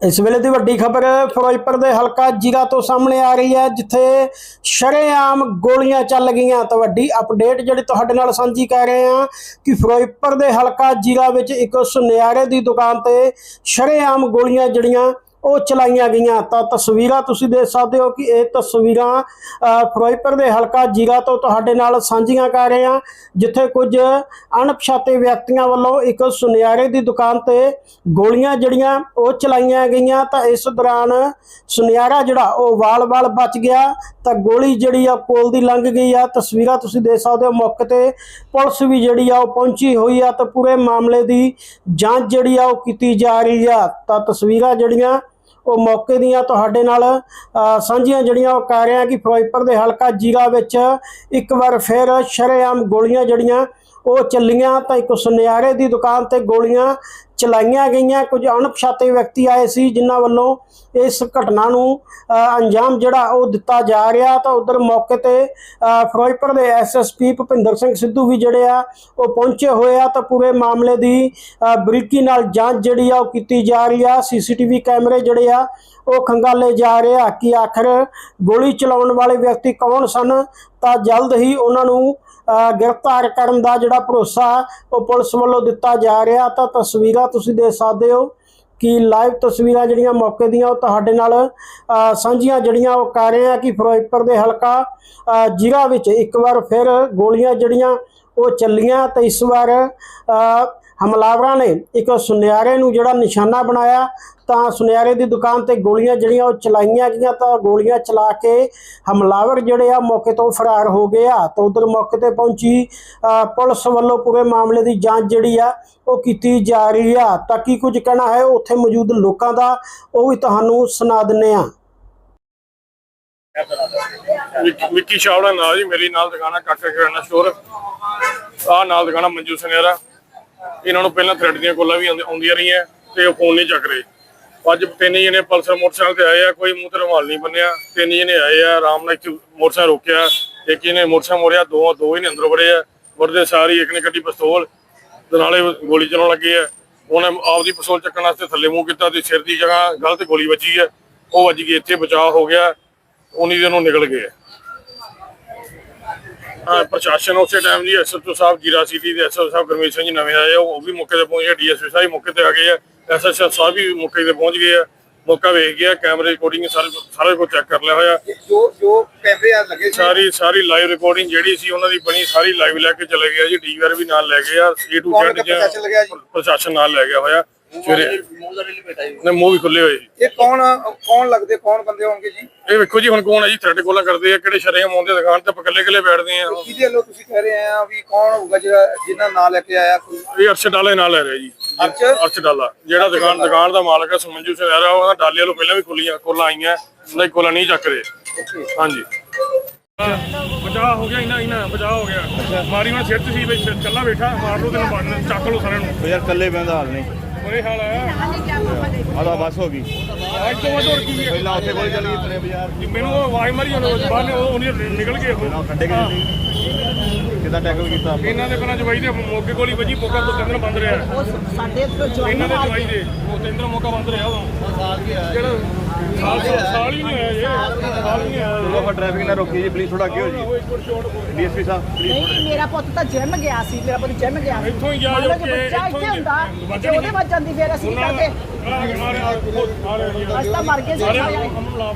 ਇਸ ਵੇਲੇ ਦੀ ਵੱਡੀ ਖਬਰ ਫਿਰੋਜ਼ਪੁਰ ਦੇ ਹਲਕਾ ਜੀਰਾ ਤੋਂ ਸਾਹਮਣੇ ਆ ਰਹੀ ਹੈ, ਜਿੱਥੇ ਸ਼ਰੇਆਮ ਗੋਲੀਆਂ ਚੱਲ ਗਈਆਂ। ਤਾਂ ਵੱਡੀ ਅਪਡੇਟ ਜਿਹੜੀ ਤੁਹਾਡੇ ਨਾਲ ਸਾਂਝੀ ਕਰ ਰਹੇ ਹਾਂ ਕਿ ਫਿਰੋਜ਼ਪੁਰ ਦੇ ਹਲਕਾ ਜੀਰਾ ਵਿੱਚ ਇੱਕ ਸੁਨਿਆਰੇ ਦੀ ਦੁਕਾਨ ਤੇ ਸ਼ਰੇਆਮ ਗੋਲੀਆਂ ਜਿਹੜੀਆਂ ਉਹ ਚਲਾਈਆਂ ਗਈਆਂ। ਤਾਂ ਤਸਵੀਰਾਂ ਤੁਸੀਂ ਦੇਖ ਸਕਦੇ ਹੋ ਕਿ ਇਹ ਤਸਵੀਰਾਂ ਫਿਰੋਜ਼ਪੁਰ ਦੇ ਹਲਕਾ ਜੀਰਾ ਤੋਂ ਤੁਹਾਡੇ ਨਾਲ ਸਾਂਝੀਆਂ ਕਰ ਰਹੇ ਹਾਂ, ਜਿੱਥੇ ਕੁਝ ਅਣਪਛਾਤੇ ਵਿਅਕਤੀਆਂ ਵੱਲੋਂ ਇੱਕ ਸੁਨਿਆਰੇ ਦੀ ਦੁਕਾਨ ਤੇ ਗੋਲੀਆਂ ਜਿਹੜੀਆਂ ਉਹ ਚਲਾਈਆਂ ਗਈਆਂ। ਤਾਂ ਇਸ ਦੌਰਾਨ ਸੁਨਿਆਰਾ ਜਿਹੜਾ, ਉਹ ਵਾਲ-ਵਾਲ ਬਚ ਗਿਆ। ਤਾਂ ਗੋਲੀ ਜਿਹੜੀ ਆ, ਪੁਲ ਦੀ ਲੰਘ ਗਈ ਆ। ਤਸਵੀਰਾਂ ਤੁਸੀਂ ਦੇਖ ਸਕਦੇ ਹੋ ਮੌਕੇ ਤੇ ਪੁਲਿਸ ਵੀ ਜਿਹੜੀ ਆ, ਉਹ ਪਹੁੰਚੀ ਹੋਈ ਆ। ਤਾਂ ਪੂਰੇ ਮਾਮਲੇ ਦੀ ਜਾਂਚ ਜਿਹੜੀ ਆ, ਉਹ ਕੀਤੀ ਜਾ ਰਹੀ ਆ। ਤਾਂ ਤਸਵੀਰਾਂ ਜਿਹੜੀਆਂ ਉਹ ਮੌਕੇ ਦੀਆਂ ਤੁਹਾਡੇ ਨਾਲ ਸਾਂਝੀਆਂ ਜਿਹੜੀਆਂ ਉਹ ਕਰ ਰਿਹਾ ਕਿ ਫਿਰੋਜ਼ਪੁਰ ਦੇ ਹਲਕਾ ਜੀਰਾ ਵਿੱਚ ਇੱਕ ਵਾਰ ਫਿਰ ਸ਼ਰੇਆਮ ਗੋਲੀਆਂ ਜਿਹੜੀਆਂ ਉਹ ਚੱਲੀਆਂ ਤਾਂ ਇੱਕ ਸੁਨਿਆਰੇ ਦੀ ਦੁਕਾਨ ਤੇ ਗੋਲੀਆਂ ਚਲਾਈਆਂ ਗਈਆਂ। ਕੁਝ ਅਣਪਛਾਤੇ ਵਿਅਕਤੀ ਆਏ ਸੀ ਜਿਨ੍ਹਾਂ ਵੱਲੋਂ ਇਸ ਘਟਨਾ ਨੂੰ ਅੰਜਾਮ ਜਿਹੜਾ ਉਹ ਦਿੱਤਾ ਜਾ ਰਿਹਾ। ਤਾਂ ਉਧਰ ਮੌਕੇ ਤੇ ਫਿਰੋਜ਼ਪੁਰ ਦੇ ਐਸਐਸਪੀ ਭੁਪਿੰਦਰ ਸਿੰਘ ਸਿੱਧੂ ਵੀ ਜਿਹੜੇ ਆ ਉਹ ਪਹੁੰਚੇ ਹੋਏ ਆ। ਤਾਂ ਪੂਰੇ ਮਾਮਲੇ ਦੀ ਅ, ਬਰੀਕੀ ਨਾਲ ਜਾਂਚ ਜਿਹੜੀ ਆ ਉਹ ਕੀਤੀ ਜਾ ਰਹੀ ਆ। ਸੀਸੀਟੀਵੀ ਕੈਮਰੇ ਜਿਹੜੇ ਆ ਉਹ ਖੰਗਾਲੇ ਜਾ ਰਹੇ ਆ ਕਿ ਆਖਰ ਗੋਲੀ ਚਲਾਉਣ ਵਾਲੇ ਵਿਅਕਤੀ ਕੌਣ ਸਨ? ਤਾਂ ਜਲਦ ਹੀ ਉਹਨਾਂ ਨੂੰ ਗ੍ਰਿਫਤਾਰ ਕਰਨ ਦਾ ਜਿਹੜਾ ਭਰੋਸਾ ਉਹ ਪੁਲਿਸ ਵੱਲੋਂ ਦਿੱਤਾ ਜਾ ਰਿਹਾ। ਤਾਂ ਤਸਵੀਰਾਂ ਤੁਸੀਂ ਦੇਖ ਸਕਦੇ ਹੋ ਕਿ ਲਾਈਵ ਤਸਵੀਰਾਂ ਜਿਹੜੀਆਂ ਮੌਕੇ ਦੀਆਂ ਉਹ ਤੁਹਾਡੇ ਨਾਲ ਅ, ਸਾਂਝੀਆਂ ਜਿਹੜੀਆਂ ਉਹ ਕਰ ਰਹੇ ਆ ਕਿ ਫਿਰੋਜ਼ਪੁਰ ਦੇ ਹਲਕਾ ਅ, ਜ਼ਿਲ੍ਹਾ ਵਿੱਚ ਇੱਕ ਵਾਰ ਫਿਰ ਗੋਲੀਆਂ ਜਿਹੜੀਆਂ ਉਹ ਚੱਲੀਆਂ ਤੇ ਇਸ ਵਾਰ ਅ, ਹਮਲਾਵਰਾਂ ਨੇ ਇੱਕ ਸੁਨਿਆਰੇ ਨੂੰ ਜਿਹੜਾ ਨਿਸ਼ਾਨਾ ਬਣਾਇਆ, ਤਾਂ ਸੁਨਿਆਰੇ ਦੀ ਦੁਕਾਨ ਤੇ ਗੋਲੀਆਂ ਜਿਹੜੀਆਂ ਉਹ ਚਲਾਈਆਂ ਗਈਆਂ, ਤਾਂ ਗੋਲੀਆਂ ਚਲਾ ਕੇ ਹਮਲਾਵਰ ਜਿਹੜੇ ਆ ਮੌਕੇ ਤੋਂ ਫਰਾਰ ਹੋ ਗਏ ਆ। ਤਾਂ ਉਧਰ ਮੌਕੇ ਤੇ ਪਹੁੰਚੀ ਪੁਲਿਸ ਵੱਲੋਂ ਪੂਰੇ ਮਾਮਲੇ ਦੀ ਜਾਂਚ ਜਿਹੜੀ ਆ, ਉਹ ਕੀਤੀ ਜਾ ਰਹੀ ਆ। ਤਾਂ ਕੀ ਕੁਝ ਕਹਿਣਾ ਹੈ, ਉੱਥੇ ਮੌਜੂਦ ਲੋਕਾਂ ਦਾ, ਉਹ ਵੀ ਤੁਹਾਨੂੰ ਸੁਣਾ ਦਿੰਨੇ ਆ। ਵਿੱਕੀ- ਵਿੱਕੀ ਨਾਲ ਜੀ, ਮੇਰੀ ਨਾਲ ਦੁਕਾਨਾ ਕਾਕਾ ਕਿਰਾਣਾ ਸਟੋਰ ਆ ਨਾਲ ਦੁਕਾਨਾ ਮੰਜੂ ਸੁਨੇਰਾ ਇਹਨਾਂ ਨੂੰ ਪਹਿਲਾਂ ਥ੍ਰੈਡ ਦੀਆਂ ਕੋਲਾਂ ਵੀ ਆਉਂਦੀ- ਆਉਂਦੀਆਂ ਰਹੀਆਂ ਤੇ ਉਹ ਫੋਨ ਨਹੀਂ ਚੱਕ ਰਹੇ। ਅੱਜ ਤਿੰਨ ਜਣੇ ਪਲਸਰ ਮੋਟਰਸਾਈਕਲ ਤੇ ਆਏ ਆ, ਕੋਈ ਮੂੰਹ ਤੇ ਰੁਮਾਲ ਨਹੀਂ ਬੰਨਿਆ। ਤਿੰਨ ਜਣੇ ਆਏ ਆ, ਆਰਾਮ ਨਾਲ ਇੱਕ ਮੋਟਰਸਾਈਕਲ ਰੋਕਿਆ। ਇੱਕ ਇਹਨੇ ਮੋਟਰਸਾਈਕਲ ਮੋੜਿਆ ਦੋ ਦੋ ਹੀ ਨੇ ਅੰਦਰ ਵੜੇ ਆ। ਵੜਦੇ ਸਾਰੀ ਇੱਕ ਨੇ ਕੱਢੀ ਪਿਸਤੌਲ ਤੇ ਨਾਲੇ ਗੋਲੀ ਚਲਾਉਣ ਲੱਗੇ ਆ। ਉਹਨੇ ਆਪਦੀ ਪਿਸਤੌਲ ਚੱਕਣ ਵਾਸਤੇ ਥੱਲੇ ਮੂੰਹ ਕੀਤਾ ਤੇ ਸਿਰ ਦੀ ਜਗ੍ਹਾ ਗਲਤ ਗੋਲੀ ਵੱਜੀ ਆ। ਉਹ ਵੱਜ ਗਈ ਇੱਥੇ, ਬਚਾਅ ਹੋ ਗਿਆ। ਉਨੀ ਦਿਨ ਉਹ ਨਿਕਲ ਗਏ ਹਾਂ ਪ੍ਰਸ਼ਾਸਨ ਉਸੇ ਟਾਈਮ ਜੀ ਐਸਐਚਓ ਸਾਹਿਬ ਜੀਰਾ ਸਿਟੀ ਦੇ ਐਸਐਚਓ ਸਾਹਿਬ ਗੁਰਮੀਤ ਸਿੰਘ ਜੀ ਨਵੇਂ ਆਏ ਆ, ਉਹ ਵੀ ਮੌਕੇ ਤੇ ਪਹੁੰਚੇ ਡੀਐਸਪੀ ਸਾਹਿਬ ਮੌਕੇ ਤੇ ਆ ਗਏ ਆ ਐਸਐਚਓ ਸਾਹਿਬ ਵੀ ਮੌਕੇ ਤੇ ਪਹੁੰਚ ਗਏ ਆ ਮੌਕਾ ਵੇਖ ਗਿਆ ਕੈਮਰੇ ਰਿਕਾਰਡਿੰਗ ਸਾਰੇ ਸਾਰੇ ਕੁਝ ਚੈੱਕ ਕਰ ਲਿਆ ਹੋਇਆ। ਜੋ ਜੋ ਕੈਮਰੇ ਆ ਲੱਗੇ ਸੀ। ਸਾਰੀ ਸਾਰੀ ਲਾਈਵ ਰਿਕਾਰਡਿੰਗ ਜਿਹੜੀ ਸੀ ਉਹਨਾਂ ਦੀ ਬਣੀ ਸਾਰੀ ਲਾਈਵ ਲੈ ਕੇ ਚਲੇ ਗਿਆ ਜੀ ਡੀਵੀਆਰ ਵੀ ਨਾਲ ਲੈ ਗਏ ਆ ਏ ਟੂ ਕੌਣ ਜ਼ੈਡ ਪ੍ਰਸ਼ਾਸਨ ਲੱਗਿਆ ਜੀ? ਪ੍ਰਸ਼ਾਸਨ ਨਾਲ ਲੈ ਗਿਆ ਹੋਇਆ। ਸਵੇਰੇ ਨੇ ਮੂੰਹ ਵੀ ਖੁੱਲੇ ਹੋਏ ਜੀ। ਇਹ ਕੌਣ ਕੌਣ ਲੱਗਦੇ? ਕੌਣ ਬੰਦੇ ਹੋਣਗੇ ਜੀ? ਇਹ ਵੇਖੋ ਜੀ ਹੁਣ ਕੌਣ ਹੈ ਜੀ? ਥ੍ਰੈਡ ਕੋਲਾ ਕਰਦੇ ਆ ਕਿਹੜੇ ਸ਼ਰੇਆਮ ਆਉਂਦੇ ਦੁਕਾਨ ਤੇ ਆਪਾਂ ਇਕੱਲੇ ਇਕੱਲੇ ਬੈਠਦੇ ਆ। ਕਿਹਦੇ ਵੱਲੋਂ ਤੁਸੀਂ ਕਹਿ ਰਹੇ ਆ ਵੀ ਕੌਣ ਹੋਊਗਾ ਜਿਹੜਾ ਜਿੰਨਾ ਨਾਂ ਲੈ ਕੇ ਆਇਆ ਕੋਈ? ਇਹ ਅਰਸ਼ ਡਾਲੇ ਨਾਲ ਲੈ ਰਿਹਾ ਜੀ। ਅਰਸ਼? ਅਰਸ਼ ਡਾਲਾ ਜਿਹੜਾ ਦੁਕਾਨ ਦੁਕਾਨ ਦਾ ਮਾਲਕ ਹੈ ਸਮੰਜੂ ਸਿੰਘ ਰਿਹਾ ਉਹਦਾ ਡਾਲੇ ਵਾਲੋਂ ਪਹਿਲਾਂ ਵੀ ਖੁੱਲੀਆਂ ਕੋਲਾਂ ਆਈਆਂ ਨਹੀਂ ਕੋਲਾਂ ਨਹੀਂ ਚੱਕ ਰਹੇ। ਹਾਂਜੀ। ਬਚਾ ਹੋ ਗਿਆ ਇਹਨਾਂ ਇਹਨਾਂ ਬਚਾ ਹੋ ਗਿਆ। ਮਾਰੀ ਹੁਣ ਸਿਰ 'ਚ ਸੀ ਸਿਰ ਕੱਲਾ ਬੈਠਾ ਮਾਰ ਲਓ ਤੈਨੂੰ ਮਾਰਨ ਚੱਕ ਲਓ ਸਾਰਿਆਂ ਨੂੰ। ਯਾਰ ਕੱਲੇ ਬੰਦਾ ਹਾਲ ਨਹੀਂ। ਬੁਰੇ ਹਾਲ ਹੈ ਆਦਾ ਬਸ ਹੋ ਗਈ। ਅੱਜ ਤੋਂ ਵੱਧ ਹੋਰ ਕੀ ਹੈ? ਪਹਿਲਾਂ ਉੱਥੇ ਕੋਲ ਚੱਲ ਤਨੇ ਬਾਜ਼ਾਰ। ਮੈਨੂੰ ਉਹ ਆਵਾਜ਼ ਮਾਰੀ ਉਹਨੇ ਬਾਹਰ ਨੇ ਉਹ ਉਹਨੇ ਨਿਕਲ ਗਏ ਉਹ। ਖੱਡੇ ਕਿ ਕਿਦਾਂ ਟੈਕਲ ਕੀਤਾ ਆਪਾਂ? ਇਹਨਾਂ ਦੇ ਪਹਿਲਾਂ ਜਵਾਈ ਦੇ ਮੋਗੇ ਗੋਲੀ ਵੱਜੀ ਮੌਕਾ ਤੋਂ ਤਿੰਨ ਬੰਦ ਰਿਹਾ। ਸਾਡੇ ਇੱਧਰੋਂ ਜਵਾਈ ਇਹਨਾਂ ਦੇ ਜਵਾਈ ਦੇ ਉਹ ਤਿੰਨ ਮੌਕਾ ਬੰਦ ਰਿਹਾ ਉਦੋਂ ਸਾਲ ਕੀ ਆਇਆ ਜਿਹੜਾ ਸਾਲ ਹੀ ਨਹੀਂ ਆਇਆ ਜੀ ਸਾਲ ਹੀ ਨਹੀਂ ਆਇਆ ਚਲੋ ਆਪਾਂ ਟ੍ਰੈਫਿਕ ਨਾ ਰੋਕੀ ਜੀ ਪਲੀਜ਼ ਥੋੜਾ ਅੱਗੇ ਹੋ ਜੀ। DSP Sahib. ਪਲੀਜ਼ ਨਹੀਂ ਮੇਰਾ ਪੁੱਤ ਤਾਂ ਜਿਮ ਗਿਆ ਸੀ ਮੇਰਾ ਪੁੱਤ ਜਿਮ ਗਿਆ ਸੀ। ਇੱਥੋਂ ਹੀ ਜੋ ਜੇ ਕਿ ਬੱਚਾ ਇੱਥੋਂ ਹੁੰਦਾ ਜੇ ਉਹਦੇ ਵੱਜ ਜਾਂਦੀ ਫਿਰ ਅਸੀਂ ਕੀ ਕਰਦੇ? ਅਸੀਂ ਤਾਂ ਮਰ ਗਏ ਸੀ। ਸਾਰੇ ਹਮ ਲਾ